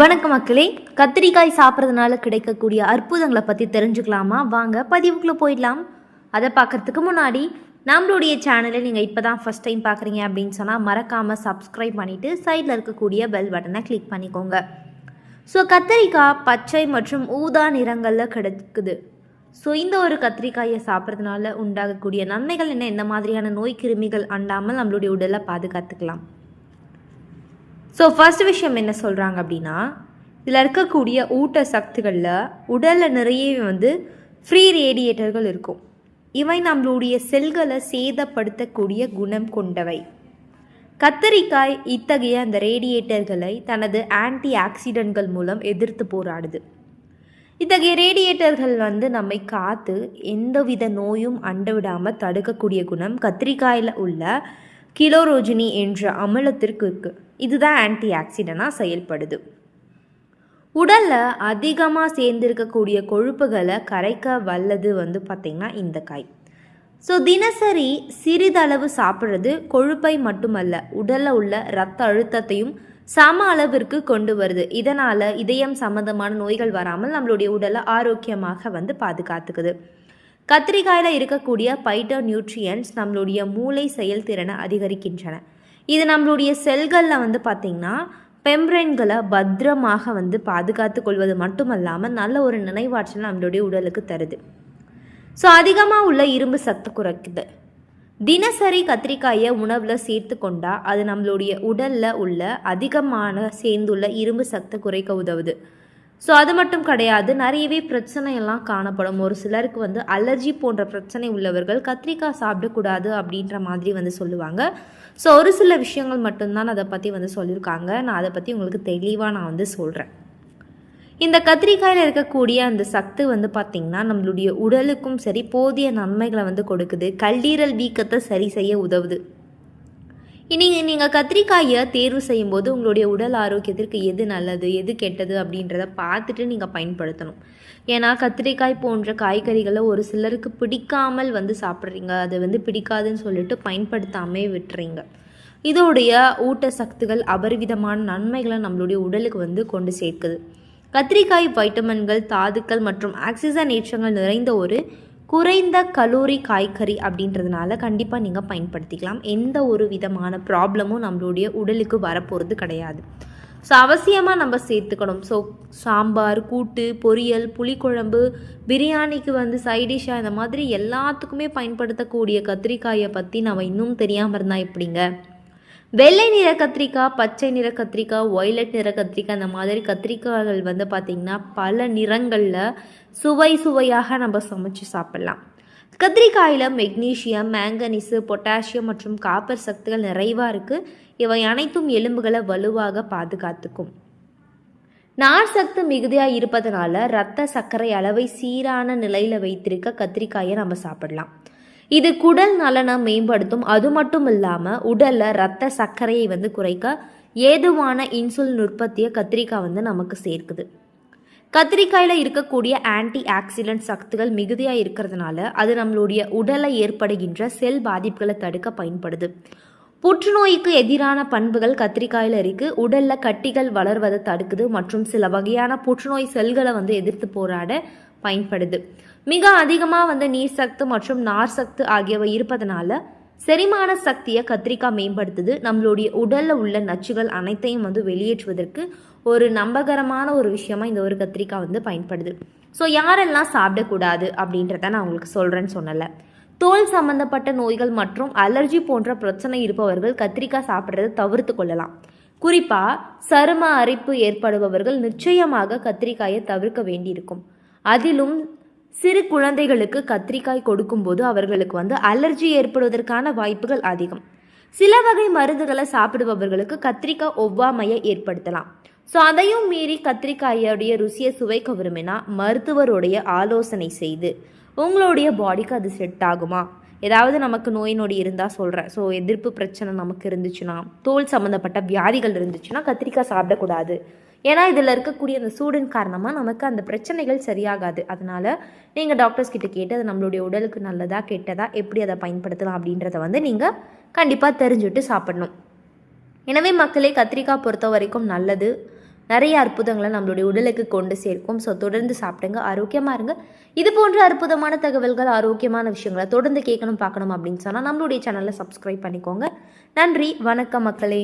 வணக்கம் மக்களே. கத்திரிக்காய் சாப்பிட்றதுனால கிடைக்கக்கூடிய அற்புதங்களை பற்றி தெரிஞ்சுக்கலாமா? வாங்க பதிவுக்குள்ளே போயிடலாம். அதை பார்க்கறதுக்கு முன்னாடி நம்மளுடைய சேனலை நீங்கள் இப்போ தான் ஃபஸ்ட் டைம் பார்க்குறீங்க அப்படின்னு சொன்னால் மறக்காமல் சப்ஸ்கிரைப் பண்ணிவிட்டு சைடில் இருக்கக்கூடிய பெல் பட்டனை கிளிக் பண்ணிக்கோங்க. ஸோ கத்திரிக்காய் பச்சை மற்றும் ஊதா நிறங்களில் கிடைக்குது. ஸோ இந்த ஒரு கத்திரிக்காயை சாப்பிட்றதுனால உண்டாகக்கூடிய நன்மைகள் என்ன? இந்த மாதிரியான நோய் கிருமிகள் அண்டாமல் நம்மளுடைய உடலை பாதுகாத்துக்கலாம். ஸோ ஃபர்ஸ்ட் விஷயம் என்ன சொல்கிறாங்க அப்படின்னா இதில் இருக்கக்கூடிய ஊட்ட சக்திகளில் உடலில் நிறைய வந்து ஃப்ரீ ரேடியேட்டர்கள் இருக்கும். இவை நம்மளுடைய செல்களை சேதப்படுத்தக்கூடிய குணம் கொண்டவை. கத்தரிக்காய் இத்தகைய அந்த ரேடியேட்டர்களை தனது ஆன்டி ஆக்சிடென்ட்கள் மூலம் எதிர்த்து போராடுது. இத்தகைய ரேடியேட்டர்கள் வந்து நம்மை காத்து எந்தவித நோயும் அண்டவிடாமல் தடுக்கக்கூடிய குணம் கத்திரிக்காயில் உள்ள கிலோரோஜினி என்ற அமிலத்திற்கு இருக்குது இதுதான் ஆன்டி ஆக்சிடெண்ட்டாக செயல்படுது. உடலில் அதிகமாக சேர்ந்திருக்கக்கூடிய கொழுப்புகளை கரைக்க வல்லது வந்து பார்த்திங்கன்னா இந்த காய். ஸோ தினசரி சிறிதளவு சாப்பிட்றது கொழுப்பை மட்டுமல்ல உடலில் உள்ள இரத்த அழுத்தத்தையும் சம அளவிற்கு கொண்டு வருது. இதனால் இதயம் சம்மந்தமான நோய்கள் வராமல் நம்மளுடைய உடலை ஆரோக்கியமாக வந்து பாதுகாத்துக்குது. கத்திரிக்காயில் இருக்கக்கூடிய பைட்டோ நியூட்ரியன்ஸ் நம்மளுடைய மூளை செயல்திறனை அதிகரிக்கின்றன. இது நம்மளுடைய செல்களில் வந்து பார்த்திங்கன்னா பெம்ப்ரென்களை பத்திரமாக வந்து பாதுகாத்து கொள்வது மட்டுமல்லாமல் நல்ல ஒரு நினைவாற்றல் நம்மளுடைய உடலுக்கு தருது. ஸோ அதிகமாக உள்ள இரும்பு சத்து குறைக்குது. தினசரி கத்திரிக்காயை உணவில் சேர்த்து கொண்டா அது நம்மளுடைய உடலில் உள்ள அதிகமான சேர்ந்துள்ள இரும்பு சத்தை குறைக்க உதவுது. ஸோ அது மட்டும் கிடையாது நிறையவே பிரச்சனையெல்லாம் காணப்படும். ஒரு சிலருக்கு வந்து அலர்ஜி போன்ற பிரச்சனை உள்ளவர்கள் கத்திரிக்காய் சாப்பிடக்கூடாது அப்படின்ற மாதிரி வந்து சொல்லுவாங்க. ஸோ ஒரு சில விஷயங்கள் மட்டும்தான் அதை பற்றி வந்து சொல்லியிருக்காங்க. நான் அதை பற்றி உங்களுக்கு தெளிவாக நான் வந்து சொல்கிறேன் இந்த கத்திரிக்காயில் இருக்கக்கூடிய அந்த சத்து வந்து பார்த்திங்கன்னா நம்மளுடைய உடலுக்கும் சரி போதிய நன்மைகளை வந்து கொடுக்குது. கல்லீரல் வீக்கத்தை சரி செய்ய உதவுது. இனி நீங்கள் கத்திரிக்காயை தேர்வு செய்யும்போது உங்களுடைய உடல் ஆரோக்கியத்திற்கு எது நல்லது எது கெட்டது அப்படின்றத பார்த்துட்டு நீங்கள் பயன்படுத்தணும். ஏன்னா கத்திரிக்காய் போன்ற காய்கறிகளை ஒரு சிலருக்கு பிடிக்காமல் வந்து சாப்பிட்றீங்க. அதை வந்து பிடிக்காதுன்னு சொல்லிட்டு பயன்படுத்தாமே விட்டுறீங்க. இதோடைய ஊட்டச்சத்துகள் அபரிவிதமான நன்மைகளை நம்மளுடைய உடலுக்கு வந்து கொண்டு சேர்க்குது. கத்திரிக்காய் வைட்டமின்கள் தாதுக்கள் மற்றும் ஆக்சிஜன் ஏற்றங்கள் நிறைந்த ஒரு குறைந்த கலோரி காய்கறி அப்படின்றதுனால கண்டிப்பாக நீங்கள் பயன்படுத்திக்கலாம். எந்த ஒரு விதமான ப்ராப்ளமும் நம்மளுடைய உடலுக்கு வரப்போகிறது கிடையாது. ஸோ அவசியமாக நம்ம சேர்த்துக்கணும். ஸோ சாம்பார் கூட்டு பொரியல் புளிக்குழம்பு பிரியாணிக்கு வந்து சைடிஷ்ஷாக இந்த மாதிரி எல்லாத்துக்குமே பயன்படுத்தக்கூடிய கத்திரிக்காயை பற்றி நம்ம இன்னும் தெரியாமல் இருந்தால் எப்படிங்க? வெள்ளை நிற கத்திரிக்காய் பச்சை நிற கத்திரிக்காய் ஒய்லட் நிற கத்திரிக்காய் அந்த மாதிரி கத்திரிக்காய்கள் வந்து பார்த்திங்கன்னா பல நிறங்களில் சுவை சுவையாக நம்ம சமைச்சு சாப்பிட்லாம். கத்திரிக்காயில் மெக்னீஷியம் மேங்கனீஸு பொட்டாசியம் மற்றும் காப்பர் சத்துகள் நிறைவாக இருக்குது இவை அனைத்தும் எலும்புகளை வலுவாக பாதுகாத்துக்கும். நார் சத்து மிகுதியாக இருப்பதனால இரத்த சர்க்கரை அளவை சீரான நிலையில் வைத்திருக்க கத்திரிக்காயை நம்ம சாப்பிடலாம். இது குடல் நலனை மேம்படுத்தும். அது மட்டும் இல்லாமல் உடலில் ரத்த சர்க்கரையை வந்து குறைக்க ஏதுவான இன்சுலின் உற்பத்தியை கத்திரிக்காய் வந்து நமக்கு சேர்க்குது. கத்திரிக்காயில் இருக்கக்கூடிய ஆன்டி ஆக்சிடென்ட் சக்திகள் மிகுதியாக இருக்கிறதுனால அது நம்மளுடைய உடலை ஏற்படுகின்ற செல் பாதிப்புகளை தடுக்க பயன்படுது. புற்றுநோய்க்கு எதிரான பண்புகள் கத்திரிக்காயில் இருக்குது உடலில் கட்டிகள் வளர்வதை தடுக்குது மற்றும் சில வகையான புற்றுநோய் செல்களை வந்து எதிர்த்து போராட பயன்படுது. மிக அதிகமாக வந்து நீர் சத்து மற்றும் நார் சத்து ஆகியவை இருப்பதனால செரிமான சக்தியை கத்திரிக்காய் மேம்படுத்துது. நம்மளுடைய உடலில் உள்ள நச்சுகள் அனைத்தையும் வந்து வெளியேற்றுவதற்கு ஒரு நம்பகரமான ஒரு விஷயமா இந்த ஒரு கத்திரிக்காய் வந்து பயன்படுது. ஸோ யாரெல்லாம் சாப்பிடக்கூடாது அப்படின்றத நான் உங்களுக்கு சொல்கிறேன்னு சொன்னல தோல் சம்பந்தப்பட்ட நோய்கள் மற்றும் அலர்ஜி போன்ற பிரச்சனை இருப்பவர்கள் கத்திரிக்காய் சாப்பிட்றத தவிர்த்து கொள்ளலாம். குறிப்பாக சரும அரிப்பு ஏற்படுபவர்கள் நிச்சயமாக கத்திரிக்காயை தவிர்க்க வேண்டியிருக்கும். அதிலும் சிறு குழந்தைகளுக்கு கத்திரிக்காய் கொடுக்கும்போது அவர்களுக்கு வந்து அலர்ஜி ஏற்படுவதற்கான வாய்ப்புகள் அதிகம். சில வகை மருந்துகளை சாப்பிடுபவர்களுக்கு கத்திரிக்காய் ஒவ்வாமையை ஏற்படுத்தலாம். ஸோ அதையும் மீறி கத்திரிக்காயோடைய ருசியை சுவைக்க விரும்பினா மருத்துவருடைய ஆலோசனை செய்து உங்களுடைய பாடிக்கு அது செட் ஆகுமா? ஏதாவது நமக்கு நோய் நொடி இருந்தால் சொல்கிறேன் ஸோ எதிர்ப்பு பிரச்சனை நமக்கு இருந்துச்சுன்னா தோல் சம்மந்தப்பட்ட வியாதிகள் இருந்துச்சுன்னா கத்திரிக்காய் சாப்பிடக்கூடாது. ஏன்னா இதில் இருக்கக்கூடிய அந்த சூடின் காரணமாக நமக்கு அந்த பிரச்சனைகள் சரியாகாது. அதனால் நீங்கள் டாக்டர்ஸ் கிட்ட கேட்டு அது நம்மளுடைய உடலுக்கு நல்லதா கெட்டதா எப்படி அதை பயன்படுத்தலாம் அப்படின்றத வந்து நீங்கள் கண்டிப்பாக தெரிஞ்சுட்டு சாப்பிடணும். எனவே மக்களே கத்திரிக்காய் பொறுத்த வரைக்கும் நல்லது. நிறைய அற்புதங்களை நம்மளுடைய உடலுக்கு கொண்டு சேர்க்கும். ஸோ தொடர்ந்து சாப்பிடுங்க ஆரோக்கியமாக இருங்க. இது போன்ற அற்புதமான தகவல்கள் ஆரோக்கியமான விஷயங்களை தொடர்ந்து கேட்கணும் பார்க்கணும் அப்படின்னு சொன்னால் நம்மளுடைய சேனலை சப்ஸ்கிரைப் பண்ணிக்கோங்க. நன்றி வணக்கம் மக்களே.